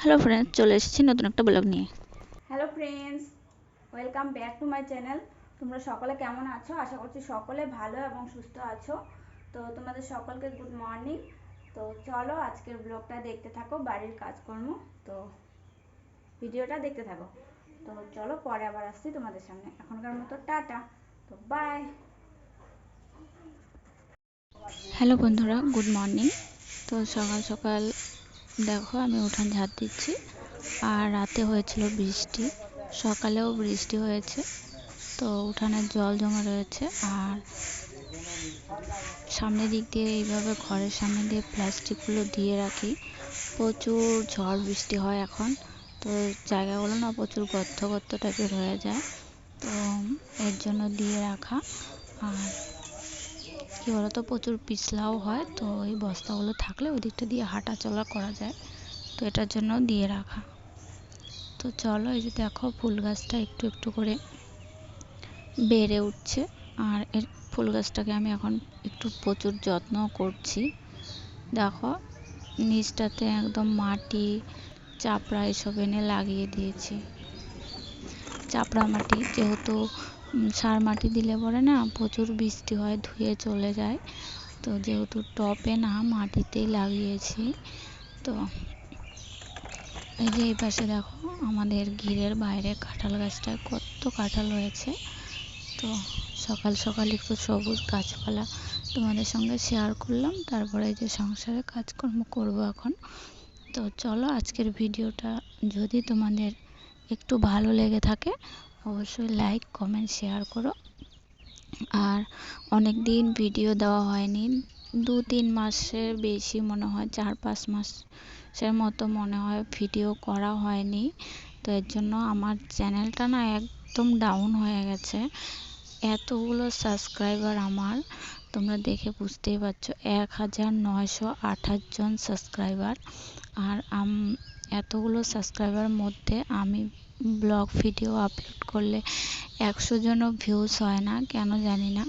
Hello friends চলে এসেছি নতুন একটা ব্লগ নিয়ে। Hello friends welcome back to my channel তোমরা সকলে কেমন আছো? আশা করছি সকলে ভালো এবং সুস্থ আছো। তো তোমাদের সকলকে গুড মর্নিং তো চলো আজকের ব্লগটা দেখতে থাকো বাড়ির কাজকর্ম। তো ভিডিওটা দেখতে থাকো। তো চলো পরে আবার আসছি তোমাদের সামনে। এখনকার মতো টাটা। তো বাই হ্যালো বন্ধুরা গুড মর্নিং তো সকাল সকাল দেখো, আমি উঠান ঝাড় দিচ্ছি। আর রাতে হয়েছিল বৃষ্টি। সকালেও বৃষ্টি হয়েছে। তো উঠানের জল জমা রয়েছে। আর সামনের দিক দিয়ে এইভাবে ঘরের সামনে দিয়ে প্লাস্টিকগুলো দিয়ে রাখি। প্রচুর ঝড় বৃষ্টি হয় এখন। তো জায়গাগুলো না প্রচুর গর্ত গর্ত টাইপের হয়ে যায়। তো এর জন্য দিয়ে রাখা। আর কী বলতো? প্রচুর পিছলাও হয়, তো এই বস্তাগুলো থাকলে ওই দিকটা দিয়ে হাঁটা চলা করা যায়। তো এটার জন্য দিয়ে রাখা। তো চলো, এই যে দেখো ফুল গাছটা একটু একটু করে বেড়ে উঠছে। আর এর ফুল গাছটাকে আমি এখন একটু প্রচুর যত্ন করছি। দেখো, নিচটাতে একদম মাটি, চাপড়া এসব এনে লাগিয়ে দিয়েছি। চাপড়া মাটি যেহেতু সার মাটি দিলে পরে না প্রচুর বৃষ্টি হয়, ধুয়ে চলে যায়। তো যেহেতু টপে না মাটিতেই লাগিয়েছি, তো এই যে এই পাশে দেখো আমাদের ঘিরের বাইরে কাঁঠাল গাছটায় কত কাঁঠাল হয়েছে। তো সকাল সকাল একটু সবুজ গাছপালা তোমাদের সঙ্গে শেয়ার করলাম, তারপরে এই যে সংসারে কাজকর্ম করব এখন। তো চলো আজকের ভিডিওটা যদি তোমাদের একটু ভালো লেগে থাকে অবশ্যই লাইক কমেন্ট শেয়ার করো। আর অনেক দিন ভিডিও দেওয়া হয়নি। দু তিন মাসের বেশি মনে হয়, চার পাঁচ মাসের মতো মনে হয় ভিডিও করা হয়নি। তো এর জন্য আমার চ্যানেলটা না একদম ডাউন হয়ে গেছে। এতগুলো সাবস্ক্রাইবার আমার, তোমরা দেখে বুঝতেই পারছ, এক হাজার নয়শো আঠাশ জন সাবস্ক্রাইবার আর এতগুলো সাবস্ক্রাইবার মধ্যে আমি ব্লগ ভিডিও আপলোড করলে একশো জনও ভিউজ হয় না, কেন জানি না।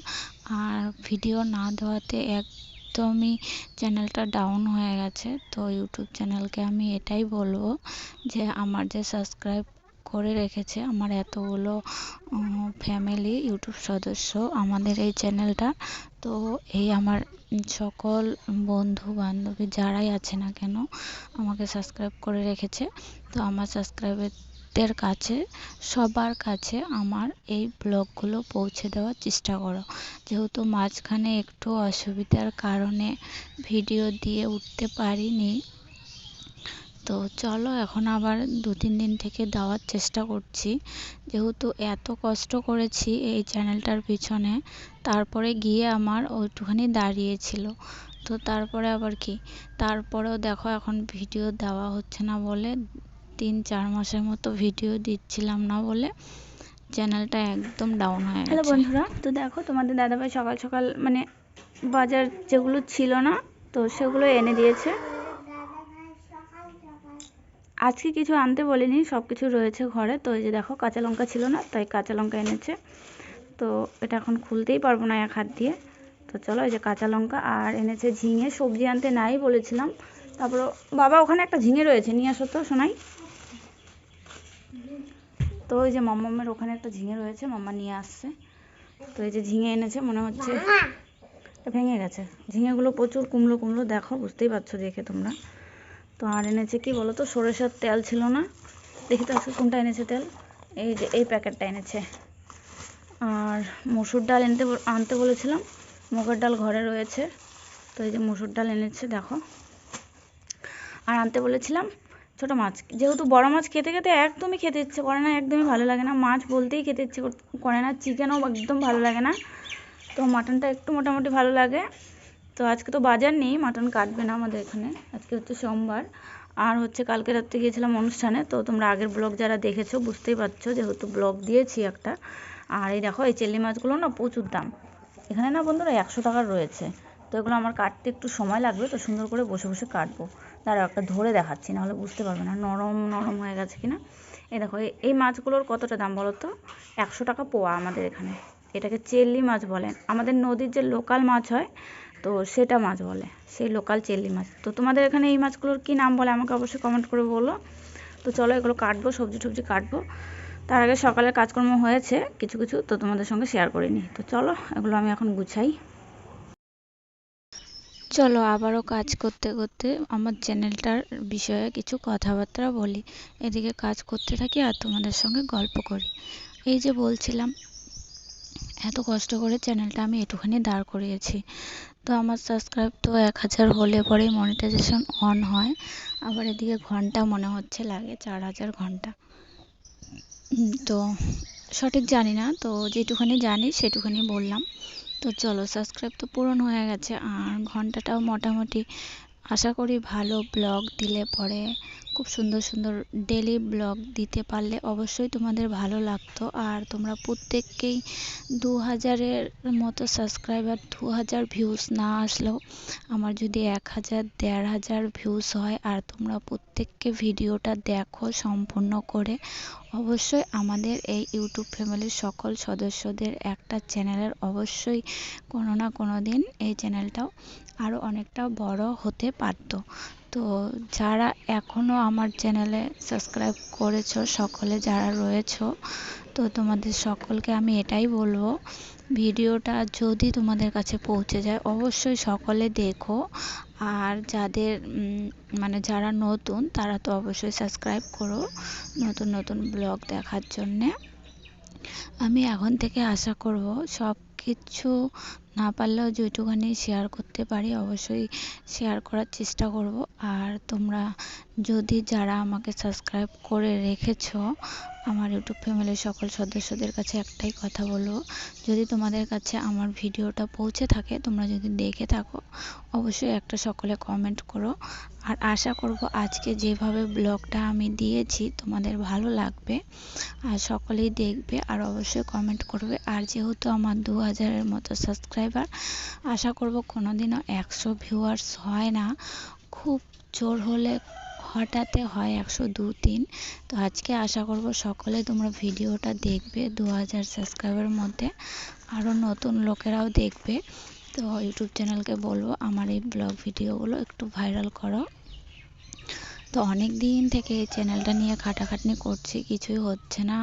আর ভিডিও না দেওয়াতে একদমই চ্যানেলটা ডাউন হয়ে গেছে। তো ইউটিউব চ্যানেলকে আমি এটাই বলব যে, আমার যে সাবস্ক্রাইব করে রেখেছে, আমার এতগুলো ফ্যামিলি ইউটিউব সদস্য আমাদের এই চ্যানেলটা তো এই আমার সকল বন্ধু বান্ধবী যারাই আছে না কেন, আমাকে সাবস্ক্রাইব করে রেখেছে। তো আমার সাবস্ক্রাইবের দের কাছে, সবার কাছে আমার এই ব্লগগুলো পৌঁছে দেওয়ার চেষ্টা করো। যেহেতু মাঝখানে একটু অসুবিধার কারণে ভিডিও দিয়ে উঠতে পারিনি, তো চলো এখন আবার দু তিন দিন থেকে দেওয়ার চেষ্টা করছি। যেহেতু এত কষ্ট করেছি এই চ্যানেলটার পিছনে, তারপরে গিয়ে আমার ওইটুখানি দাঁড়িয়েছিল। তো তারপরে আবার কি? তারপরেও দেখো এখন ভিডিও দেওয়া হচ্ছে না বলে তিন চার মাসের মতো ভিডিও দিচ্ছিলাম না বলে চ্যানেলটা একদম ডাউন হয়ে হ্যালো বন্ধুরা তো দেখো তোমাদের দাদাভাই সকাল সকাল মানে বাজার যেগুলো ছিল না তো সেগুলো এনে দিয়েছে। আজকে কিছু আনতে বলিনি সব কিছু রয়েছে ঘরে। তো এই যে দেখো কাঁচা লঙ্কা ছিল না তাই কাঁচা লঙ্কা এনেছে। তো এটা এখন খুলতেই পারব না এক হাত দিয়ে। তো চলো এই যে কাঁচা লঙ্কা আর এনেছে ঝিঙে। সবজি আনতে নাই বলেছিলাম। তারপর বাবা ওখানে একটা ঝিঙে রয়েছে নিয়ে আসো তো শোনাই। তো ওই যে মাম্মামের ওখানে একটা ঝিঙে রয়েছে, মাম্মা নিয়ে আসছে। তো এই যে ঝিঙে এনেছে, মনে হচ্ছে ভেঙে গেছে। ঝিঙেগুলো প্রচুর কুমড়ো কুমড়ো, দেখো, বুঝতেই পারছ দেখে তোমরা। তো আর এনেছে কি বলো তো সরিষার তেল ছিল না। দেখি তো আজকে কোনটা এনেছে তেল? এই যে, এই প্যাকেটটা এনেছে। আর মসুর ডাল এনতে আনতে বলেছিলাম, মুগের ডাল ঘরে রয়েছে। তো এই যে মসুর ডাল এনেছে, দেখো। আর আনতে বলেছিলাম ছোটো মাছ। যেহেতু বড় মাছ খেতে খেতে একদমই খেতে ইচ্ছে করে না, একদমই ভালো লাগে না। মাছ বলতেই খেতে ইচ্ছে করে না, চিকেনও একদম ভালো লাগে না। তো মাটনটা একটু মোটামুটি ভালো লাগে। তো আজকে তো বাজার নেই, মাটন কাটবে না আমাদের এখানে। আজকে হচ্ছে সোমবার। আর হচ্ছে কালকে রাত্রে গিয়েছিলাম অনুষ্ঠানে। তো তোমরা আগের ব্লগ যারা দেখেছ বুঝতেই পারছ, যেহেতু ব্লগ দিয়েছি একটা। আর এই দেখো, এই চেল্লি মাছগুলো না প্রচুর দাম। এখানে না বন্ধুরা একশো টাকার রয়েছে। তো এগুলো আমার কাটতে একটু সময় লাগবে, তো সুন্দর করে বসে বসে কাটবো। দাঁড়াও একটা ধরে দেখাচ্ছি, নাহলে বুঝতে পারবে না, নরম নরম হয়ে গেছে কিনা। এই দেখো, এই মাছগুলোর কতটা দাম বলো তো? একশো টাকা পোয়া আমাদের এখানে। এটাকে চেল্লি মাছ বলেন আমাদের নদীর যে লোকাল মাছ হয়, তো সেটা মাছ বলে, সেই লোকাল চেল্লি মাছ। তো তোমাদের এখানে এই মাছগুলোর কী নাম বলে আমাকে অবশ্যই কমেন্ট করে বলো। তো চলো এগুলো কাটবো, সবজি টবজি কাটবো। তার আগে সকালের কাজকর্ম হয়েছে কিছু কিছু, তো তোমাদের সঙ্গে শেয়ার করে নিই। তো চলো, এগুলো আমি এখন গুছাই। চলো আবারও কাজ করতে করতে আমার চ্যানেলটার বিষয়ে কিছু কথাবার্তা বলি। এদিকে কাজ করতে থাকি আর তোমাদের সঙ্গে গল্প করি। এই যে বলছিলাম, এত কষ্ট করে চ্যানেলটা আমি একটুখানি দাঁড় করিয়েছি। তো আমার সাবস্ক্রাইব তো এক হাজার হলে পরেই মনিটাইজেশন অন হয়। আবার এদিকে ঘণ্টা মনে হচ্ছে লাগে, চার হাজার ঘণ্টা। তো সঠিক জানি না, তো যেটুখানি জানি সেটুখানি বললাম। তো চলো সাবস্ক্রাইব তো পূরণ হয়ে গেছে, আর ঘন্টাটাও মোটামুটি আশা করি ভালো ব্লগ দিলে পরে খুব সুন্দর সুন্দর ডেলি ব্লগ দিতে পারলে অবশ্যই তোমাদের ভালো লাগতো। আর তোমরা প্রত্যেককেই দু হাজারের মতো সাবস্ক্রাইবার দু হাজার ভিউজ না আসলেও আমার যদি এক হাজার, দেড় হাজার ভিউজ হয় আর তোমরা প্রত্যেককে ভিডিওটা দেখো সম্পূর্ণ করে, অবশ্যই আমাদের এই ইউটিউব ফ্যামিলির সকল সদস্যদের একটা চ্যানেলের অবশ্যই কোনো না কোনো দিন এই চ্যানেলটাও আরও অনেকটা বড় হতে পারতো। তো যারা এখনও আমার চ্যানেলে সাবস্ক্রাইব করেছ, সকলে যারা রয়েছো, তো তোমাদের সকলকে আমি এটাই বলব, ভিডিওটা যদি তোমাদের কাছে পৌঁছে যায়, অবশ্যই সকলে দেখো। আর যাদের মানে যারা নতুন, তারা তো অবশ্যই সাবস্ক্রাইব করো নতুন নতুন ব্লগ দেখার জন্যে। আমি এখন থেকে আশা করব সব কিছু না পারলেও যেটুখানি শেয়ার করতে পারি, অবশ্যই শেয়ার করার চেষ্টা করব। আর তোমরা যদি যারা আমাকে সাবস্ক্রাইব করে রেখেছো, আমার ইউটিউব ফ্যামিলির সকল সদস্যদের কাছে একটাই কথা বলব, যদি তোমাদের কাছে আমার ভিডিওটা পৌঁছে থাকে, তোমরা যদি দেখে থাকো, অবশ্যই একটা সকলে কমেন্ট করো। আর আশা করব আজকে যেভাবে ব্লগটা আমি দিয়েছি, তোমাদের ভালো লাগবে, আর সকলেই দেখবে, আর অবশ্যই কমেন্ট করবে। আর যেহেতু আমার দু হাজারের মতো সাবস্ক্রাইবার। আশা করব কোনোদিনও একশো ভিউয়ার্স হয় না। খুব জোর হলে হঠাৎ হয় একশো দু তিন। তো আজকে আশা করব সকলে তোমরা ভিডিওটা দেখবে দু হাজার সাবস্ক্রাইবারের মধ্যে। আরও নতুন লোকেরাও দেখবে। তো ইউটিউব চ্যানেলকে বলব আমার এই ব্লগ ভিডিওগুলো একটু ভাইরাল করো। তো অনেক দিন থেকে এই চ্যানেলটা নিয়ে খাটাখাটনি করছি, কিছুই হচ্ছে না।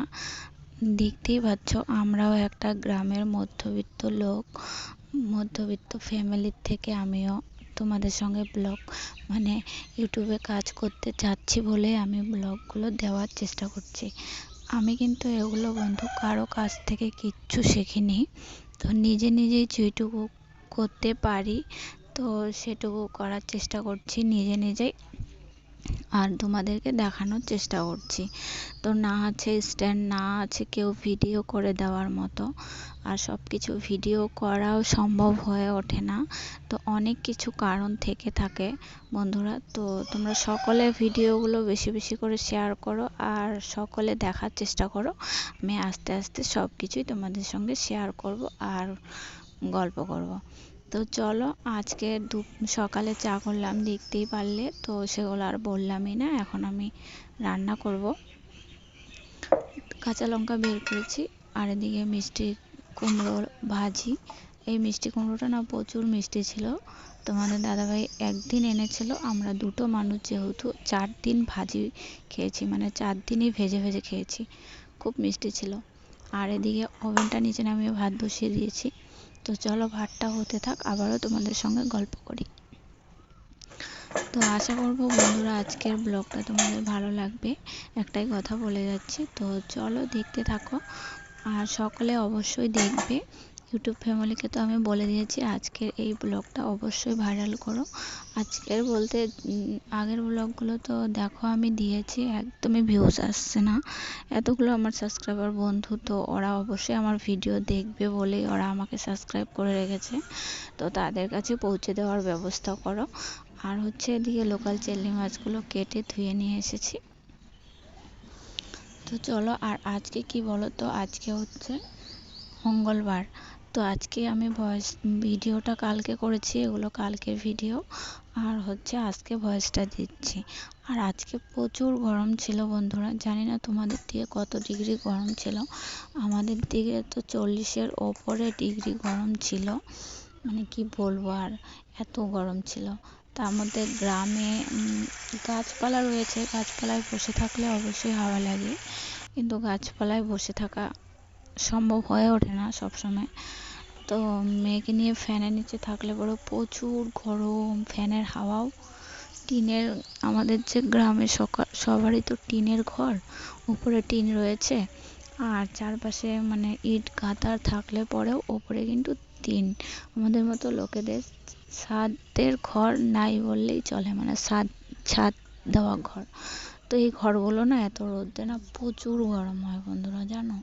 দেখতেই পাচ্ছ, আমরাও একটা গ্রামের মধ্যবিত্ত লোক, মধ্যবিত্ত ফ্যামিলির থেকে আমিও তোমাদের সঙ্গে ব্লগ মানে ইউটিউবে কাজ করতে চাচ্ছি বলে আমি ব্লগগুলো দেওয়ার চেষ্টা করছি। আমি কিন্তু এগুলো বন্ধু কারও কাছ থেকে কিচ্ছু শিখিনি। তো নিজে নিজেই যেটুকু করতে পারি, তো সেটুকু করার চেষ্টা করছি। নিজে নিজেই আর তোমাদেরকে দেখানোর চেষ্টা করছি। তো না আছে স্ট্যান্ড না আছে কেউ ভিডিও করে দেওয়ার মতো। আর সব কিছু ভিডিও করাও সম্ভব হয়ে ওঠে না। তো অনেক কিছু কারণ থেকে থাকে বন্ধুরা। তো তোমরা সকলে ভিডিওগুলো বেশি বেশি করে শেয়ার করো আর সকলে দেখার চেষ্টা করো। আমি আস্তে আস্তে সব কিছুই তোমাদের সঙ্গে শেয়ার করব আর গল্প করব। তো চলো আজকে দু সকালে চা করলাম, দেখতেই পারলে। তো সেগুলো আর বললামই না, এখন আমি রান্না করব। কাঁচা লঙ্কা বের করেছি, আর এদিকে মিষ্টি কুমড়ো ভাজি। এই মিষ্টি কুমড়োটা না প্রচুর মিষ্টি ছিল। তোমাদের দাদাভাই একদিন এনেছিল, আমরা দুটো মানুষ যেহেতু চার দিন ভাজি খেয়েছি মানে চার দিনই ভেজে ভেজে খেয়েছি। খুব মিষ্টি ছিল। আর এদিকে ওভেনটা নিচে নামিয়ে ভাত বসিয়ে দিয়েছি। তো চলো ভাতটা হতে থাক, আবারও তোমাদের সঙ্গে গল্প করি। তো আশা করব বন্ধুরা আজকের ব্লগটা তোমাদের ভালো লাগবে। একটাই কথা বলে যাচ্ছি, তো চলো দেখতে থাকো, আর সকলে অবশ্যই দেখবে। ইউটিউব ফ্যামিলিকে তো আমি বলে দিয়েছি, আজকের এই ব্লগটা অবশ্যই ভাইরাল করো। আজকের বলতে আগের ব্লগগুলো তো দেখো আমি দিয়েছি, একদমই ভিউজ আসছে না। এতগুলো আমার সাবস্ক্রাইবার বন্ধু, তো ওরা অবশ্যই আমার ভিডিও দেখবে বলেই ওরা আমাকে সাবস্ক্রাইব করে রেখেছে। তো তাদের কাছে পৌঁছে দেওয়ার ব্যবস্থা করো। আর হচ্ছে এদিকে লোকাল চেল্লি মাছগুলো কেটে ধুয়ে নিয়ে এসেছি। তো চলো, আর আজকে কি বলো তো? আজকে হচ্ছে মঙ্গলবার। তো আজকে আমি ভয়েস ভিডিওটা কালকে করেছি, এগুলো কালকের ভিডিও আর হচ্ছে আজকে ভয়েসটা দিচ্ছি। আর আজকে প্রচুর গরম ছিল বন্ধুরা, জানি না তোমাদের দিকে কত ডিগ্রি গরম ছিল। আমাদের দিকে তো চল্লিশের ওপরে ডিগ্রি গরম ছিল। মানে কি বলব আর, এত গরম ছিল। তার মধ্যে গ্রামে গাছপালা রয়েছে, গাছপালায় বসে থাকলে অবশ্যই হাওয়া লাগে। কিন্তু গাছপালায় বসে থাকা সম্ভব হয়ে ওঠে না সবসময়। তো মেয়েকে নিয়ে ফ্যানের নিচে থাকলে পরে প্রচুর গরম, ফ্যানের হাওয়াও। টিনের আমাদের যে গ্রামে সকাল সবারই তো টিনের ঘর, উপরে টিন রয়েছে। আর চারপাশে মানে ইট গাঁথার থাকলে পরেও ওপরে কিন্তু টিন। আমাদের মতো লোকেদের ছাদের ঘর নাই বললেই চলে মানে ছাদ ছাদ দেওয়া ঘর। তো এই ঘরগুলো না এত রোদে না প্রচুর গরম হয় বন্ধুরা, জানো?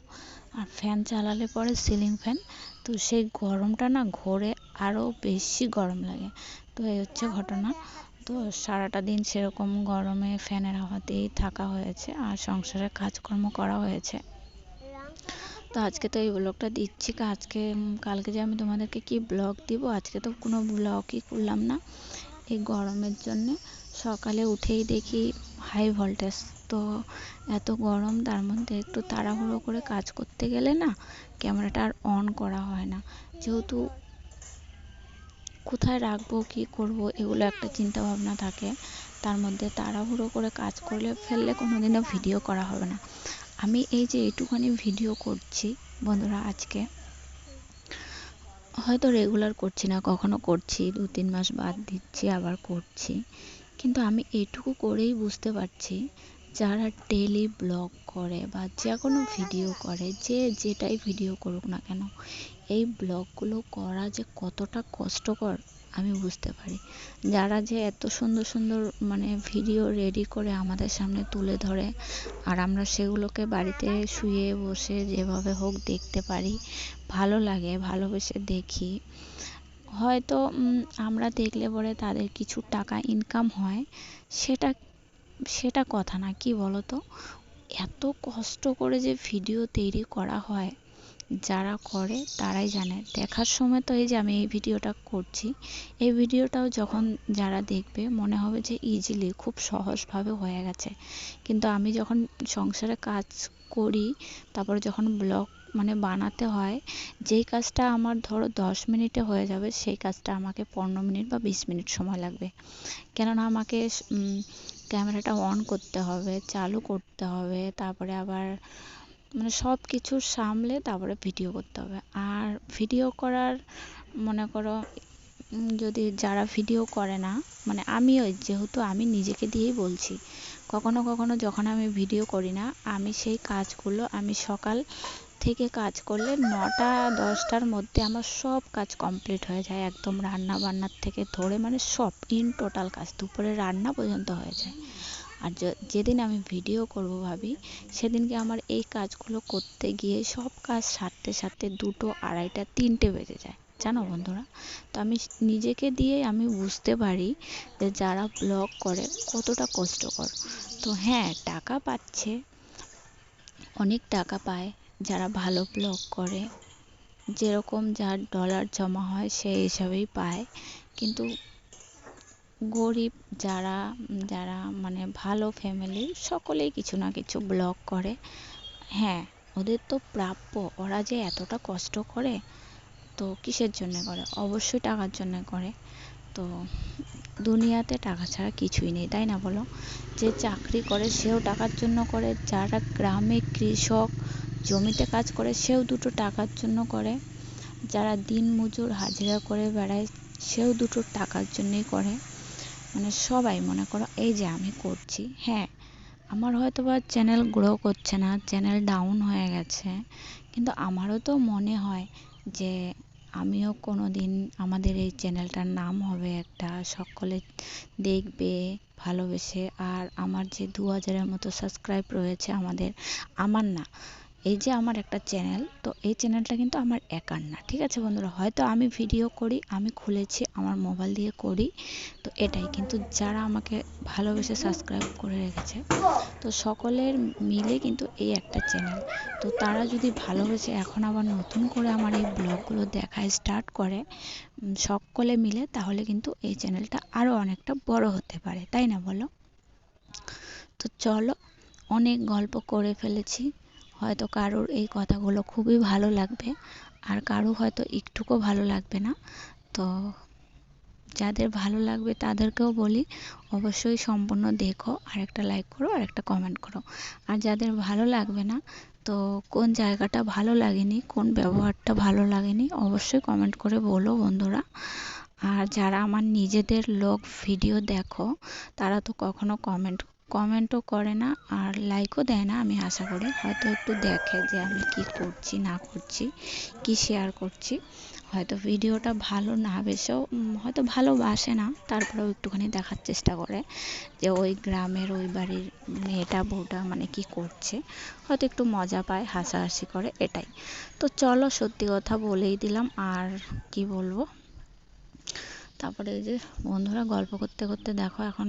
আর ফ্যান চালালে পরে সিলিং ফ্যান তো সেই গরমটা না ঘোরে আরও বেশি গরম লাগে। তো এই হচ্ছে ঘটনা। তো সারাটা দিন সেরকম গরমে ফ্যানের হাওয়াতেই থাকা হয়েছে আর সংসারে কাজকর্ম করা হয়েছে। তো আজকে তো এই ব্লগটা দিচ্ছি। আজকে কালকে যে আমি তোমাদেরকে কি ব্লগ দিব, আজকে তো কোনো ব্লগই করলাম না। এই গরমের জন্যে সকালে উঠেই দেখি হাই ভোল্টেজ তো এত গরম, তার মধ্যে একটু তাড়াহুড়ো করে কাজ করতে গেলে না ক্যামেরাটা আর অন করা হয় না। যেহেতু কোথায় রাখব, কি করব, এগুলো একটা চিন্তা ভাবনা থাকে। তার মধ্যে তাড়াহুড়ো করে কাজ করলে ফেললে কোনো দিনও ভিডিও করা হবে না। আমি এই যে এইটুখানি ভিডিও করছি বন্ধুরা আজকে, হয়তো রেগুলার করছি না, কখনো করছি, দু তিন মাস বাদ দিচ্ছি, আবার করছি। কিন্তু আমি এইটুকু করেই বুঝতে পারছি যারা ডেলি ব্লগ করে বা যে কোনো ভিডিও করে, যে যেটাই ভিডিও করুক না কেন, এই ব্লগগুলো করা যে কতটা কষ্টকর, আমি বুঝতে পারি। যারা যে এত সুন্দর সুন্দর মানে ভিডিও রেডি করে আমাদের সামনে তুলে ধরে, আর আমরা সেগুলোকে বাড়িতে শুয়ে বসে যেভাবে হোক দেখতে পারি, ভালো লাগে, ভালোবেসে দেখি। হয়তো আমরা দেখলে পরে তাদের কিছু টাকা ইনকাম হয়, সেটা সেটা কথা না, কি বলো তো এত কষ্ট করে যে ভিডিও তৈরি করা হয়, যারা করে তারাই জানে। দেখার সময় তো এই যে আমি এই ভিডিওটা করছি, এই ভিডিওটাও যখন যারা দেখবে, মনে হবে যে ইজিলি খুব সহজভাবে হয়ে গেছে। কিন্তু আমি যখন সংসারে কাজ করি, তারপরে যখন ব্লগ মানে বানাতে হয়, যেই কাজটা আমার ধরো দশ মিনিটে হয়ে যাবে, সেই কাজটা আমাকে পনেরো মিনিট বা বিশ মিনিট সময় লাগবে। কেননা আমাকে ক্যামেরাটা অন করতে হবে, চালু করতে হবে, তারপরে আবার মানে সব কিছু সামলে তারপরে ভিডিও করতে হবে। আর ভিডিও করার মনে করো যদি যারা ভিডিও করে না মানে আমি ওই যেহেতু আমি নিজেকে দিয়েই বলছি, কখনো কখনো যখন আমি ভিডিও করি না, আমি সেই কাজগুলো আমি সকাল থেকে কাজ করলে নটা, দশটার মধ্যে আমার সব কাজ কমপ্লিট হয়ে যায়। একদম রান্না বান্নার থেকে ধরে মানে সব ইন টোটাল কাজ দুপুরে রান্না পর্যন্ত হয়ে যায়। আর যেদিন আমি ভিডিও করব ভাবি, সেদিনকে আমার এই কাজগুলো করতে গিয়ে সব কাজ সারতে সারতে দুটো আড়াইটা, তিনটে বেজে যায়। জানো বন্ধুরা? তো আমি নিজেকে দিয়ে আমি বুঝতে পারি যে যারা ব্লগ করে কতটা কষ্টকর। তো হ্যাঁ টাকা পাচ্ছে, অনেক টাকা পায় যারা ভালো ব্লগ করে, যেরকম যার ডলার জমা হয় সেই হিসাবেই পায়। কিন্তু গরিব যারা যারা মানে ভালো ফ্যামিলির সকলেই কিছু না কিছু ব্লগ করে। হ্যাঁ ওদের তো প্রাপ্য। ওরা যে এতটা কষ্ট করে, তো কিসের জন্য করে? অবশ্যই টাকার জন্য করে। তো দুনিয়াতে টাকা ছাড়া কিছুই নেই, তাই না বলো? যে চাকরি করে, সেও টাকার জন্য করে। যারা গ্রামে কৃষক জমিতে কাজ করে, সেও দুটো টাকার জন্য করে। যারা দিন মজুর হাজিরা করে বেড়ায়, সেও দুটো টাকার জন্যই করে। মানে সবাই মনে করো, এই যে আমি করছি। হ্যাঁ আমার হয়তো বা চ্যানেল গ্রো করছে না চ্যানেল ডাউন হয়ে গেছে। কিন্তু আমারও তো মনে হয় যে আমিও কোনো দিন আমাদের এই চ্যানেলটার নাম হবে একটা, সকলে দেখবে, ভালোবেসে। আর আমার যে দু হাজারের মতো সাবস্ক্রাইব রয়েছে আমাদের, আমার না। এই যে আমার একটা চ্যানেল, তো এই চ্যানেলটা কিন্তু আমার একার না, ঠিক আছে বন্ধুরা? হয়তো আমি ভিডিও করি, আমি খুলেছি, আমার মোবাইল দিয়ে করি, তো এটাই। কিন্তু যারা আমাকে ভালোবেসে সাবস্ক্রাইব করে রেখেছে, তো সকলের মিলে কিন্তু এই একটা চ্যানেল। তো তারা যদি ভালোবেসে এখন আবার নতুন করে আমার এই ব্লগগুলো দেখায় স্টার্ট করে সকলে মিলে, তাহলে কিন্তু এই চ্যানেলটা আরও অনেকটা বড় হতে পারে, তাই না বলো? তো চলো, অনেক গল্প করে ফেলেছি। হয়তো কারোর এই কথাগুলো খুবই ভালো লাগবে, আর কারও হয়তো একটুকুও ভালো লাগবে না। তো যাদের ভালো লাগবে তাদেরকেও বলি, অবশ্যই সম্পূর্ণ দেখো আর একটা লাইক করো আর একটা কমেন্ট করো। আর যাদের ভালো লাগবে না, তো কোন জায়গাটা ভালো লাগেনি, কোন ব্যবহারটা ভালো লাগেনি, অবশ্যই কমেন্ট করে বলো বন্ধুরা। আর যারা আমার নিজেদের লোক ভিডিও দেখো, তারা তো কখনো কমেন্ট কমেন্টও করে না আর লাইকও দেয় না, আমি আশা করি। হয়তো একটু দেখে যে আমি কি করছি, না করছি, কি শেয়ার করছি। হয়তো ভিডিওটা ভালো না বেশেও হয়তো ভালোবাসে না, তারপরেও একটুখানি দেখার চেষ্টা করে যে ওই গ্রামের, ওই বাড়ির মেয়েটা, বউটা মানে কি করছে। হয়তো একটু মজা পায়, হাসাহাসি করে, এটাই। তো চলো সত্যি কথা বলেই দিলাম, আর কি বলব? তারপরে এই যে বন্ধুরা গল্প করতে করতে দেখো এখন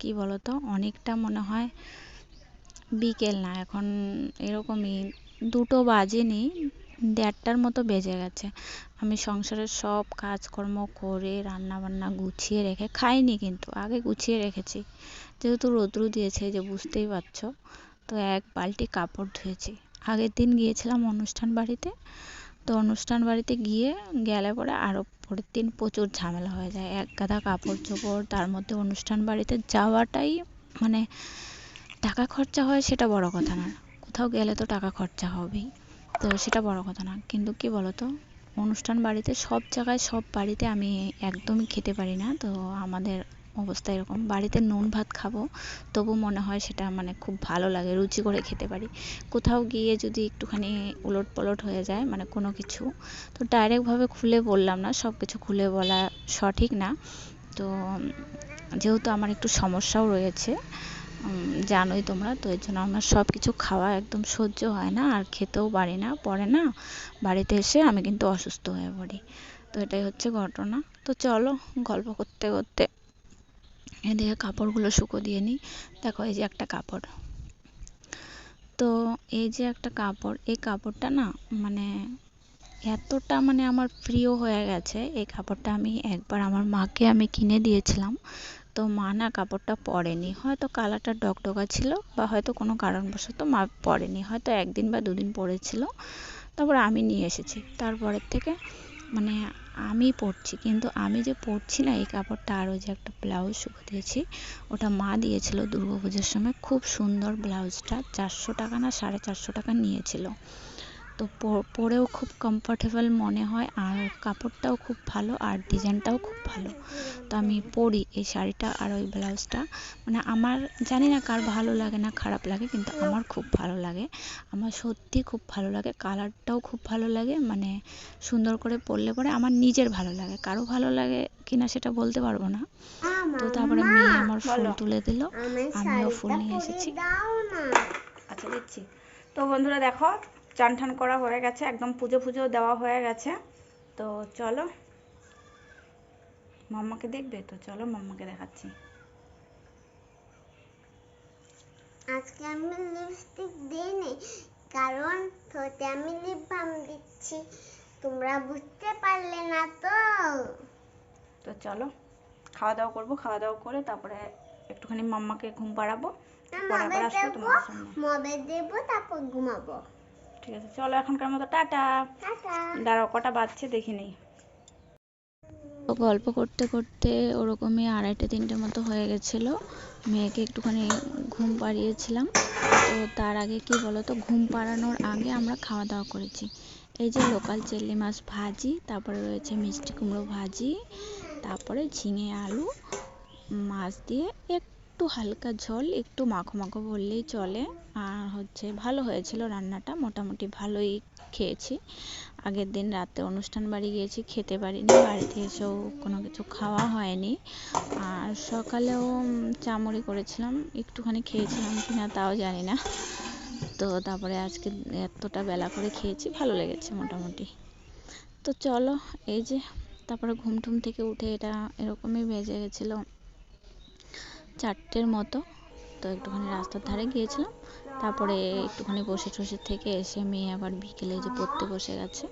কি বলতো, অনেকটা মনে হয় বিকেল না, এখন এরকমই দুটো বাজেনি, দেড়টার মতো বেজে গেছে। আমি সংসারের সব কাজকর্ম করে রান্না বান্না গুছিয়ে রেখে, খাইনি কিন্তু, আগে গুছিয়ে রেখেছি। যেহেতু রোদ্রু দিয়েছে যে বুঝতেই পারছ, তো এক বালতি কাপড় ধুয়েছি। আগের দিন গিয়েছিলাম অনুষ্ঠান বাড়িতে তো অনুষ্ঠান বাড়িতে গিয়ে গেলে পরে আরও পরের দিন প্রচুর ঝামেলা হয়ে যায়। এক গাদা কাপড় চোপড়, তার মধ্যে অনুষ্ঠান বাড়িতে যাওয়াটাই মানে টাকা খরচা হয় সেটা বড় কথা না। কোথাও গেলে তো টাকা খরচা হবেই। তো সেটা বড় কথা না। কিন্তু কি বলতো? অনুষ্ঠান বাড়িতে সব জায়গায় সব বাড়িতে আমি একদমই খেতে পারি না। তো আমাদের অবস্থা এরকম। বাড়িতে নুন ভাত খাব, তবু মনে হয় সেটা মানে খুব ভালো লাগে, রুচি করে খেতে পারি। কোথাও গিয়ে যদি একটুখানি উলট পালট হয়ে যায় মানে কোনো কিছু, তো ডাইরেক্টভাবে খুলে বললাম না, সব কিছু খুলে বলা সঠিক না। তো যেহেতু আমার একটু সমস্যাও রয়েছে জানোই তোমরা, তো এর জন্য আমার সব কিছু খাওয়া একদম সহ্য হয় না, আর খেতেও পারি না, পরে না বাড়িতে এসে আমি কিন্তু অসুস্থ হয়ে পড়ি। তো এটাই হচ্ছে ঘটনা। তো চলো, গল্প করতে করতে। এদিকে কাপড়গুলো শুকো দিয়ে নিই। দেখো, এই যে একটা কাপড়। তো এই যে একটা কাপড়, এই কাপড়টা না মানে এতটা মানে আমার প্রিয় হয়ে গেছে। এই কাপড়টা আমি একবার আমার মাকে আমি কিনে দিয়েছিলাম। তো মা না কাপড়টা পরেনি। হয়তো কালারটা ডকডকা ছিল বা হয়তো কোনো কারণবশত মা পরেনি। হয়তো একদিন বা দুদিন পরেছিল। তারপর আমি নিয়ে এসেছি। তারপরের থেকে মানে আমি পরছি কিন্তু আমি যে পরছি না, এই কাপড়টা আরও যে একটা ব্লাউজ শুকে দিয়েছি ওটা মা দিয়েছিল দুর্গা পুজোর সময়। খুব সুন্দর ব্লাউজটা চারশো টাকা না সাড়ে চারশো টাকা নিয়েছিল। তো পরেও খুব কমফর্টেবল মনে হয়। আর কাপড়টাও খুব ভালো আর ডিজাইনটাও খুব ভালো। তো আমি পরি এই শাড়িটা আর ওই ব্লাউজটা। মানে আমার জানি না কার ভালো লাগে না খারাপ লাগে কিন্তু আমার খুব ভালো লাগে। আমার সত্যি খুব ভালো লাগে কালারটাও খুব ভালো লাগে মানে সুন্দর করে পরলে পরে আমার নিজের ভালো লাগে। কারও ভালো লাগে কিনা সেটা বলতে পারব না। তো তারপরে মেয়ে আমার ফুল তুলে দিল। আমিও ফুল নিয়ে এসেছি। আচ্ছা দিচ্ছি। তো বন্ধুরা দেখো চান ঠান করা হয়ে গেছে একদম পুজো ফুজো দেওয়া হয়ে গেছে। তো চলো মাম্মাকে দেখবে? তো চলো মাম্মাকে দেখাচ্ছি। আজকে আমি লিপস্টিক দিইনি কারণ ঠোঁটে আমি লিপ বাম দিচ্ছি। তোমরা বুঝতে পারলে না তো। তো চলো খাওয়া দাওয়া করব খাওয়া দাওয়া করে তারপরে একটুখানি মাম্মাকে ঘুম পাড়াবো। পরে আবার আসব তোমাদের সামনে। মবে দেবো তারপর ঘুমাবো। ঠিক আছে চলো এখনকার মতো টাটা। দাঁড়াও কটা বাজছে দেখি নেই। গল্প করতে করতে ওরকমই আড়াইটে তিনটে মতো হয়ে গেছিল। মেয়েকে একটুখানি ঘুম পাড়িয়েছিলাম। তো তার আগে কি বলতো ঘুম পাড়ানোর আগে আমরা খাওয়া দাওয়া করেছি। এই যে লোকাল চিংড়ি মাছ ভাজি তারপরে রয়েছে মিষ্টি কুমড়ো ভাজি তারপরে ঝিঙে আলু মাছ দিয়ে একটু হালকা ঝোল, একটু মাখো মাখো বললেই চলে। আর হচ্ছে ভালো হয়েছিল রান্নাটা, মোটামুটি ভালোই খেয়েছি। আগের দিন রাতে অনুষ্ঠান বাড়ি গিয়েছি, খেতে পারিনি, বাড়িতে এসেও কোনো কিছু খাওয়া হয়নি। আর সকালেও চামড়ি করেছিলাম, একটুখানি খেয়েছিলাম কি না তাও জানি না। তো তারপরে আজকে এতটা বেলা করে খেয়েছি, ভালো লেগেছে মোটামুটি। তো চলো, এই যে, তারপরে ঘুম টুম থেকে উঠে এটা এরকমই বেজে গেছিল। চারটের মতো। তো একটুখানি রাস্তার ধারে গিয়েছিলাম। তারপরে একটুখানি বসে টসে থেকে এসে মেয়ে আবার বিকেলে যে পড়তে বসে গেছে।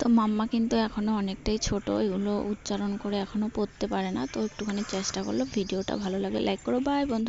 তো মাম্মা কিন্তু এখনও অনেকটাই ছোট, এগুলো উচ্চারণ করে এখনও পড়তে পারে না, তো একটুখানি চেষ্টা করল। ভিডিওটা ভালো লাগলে লাইক করো বাই বন্ধু।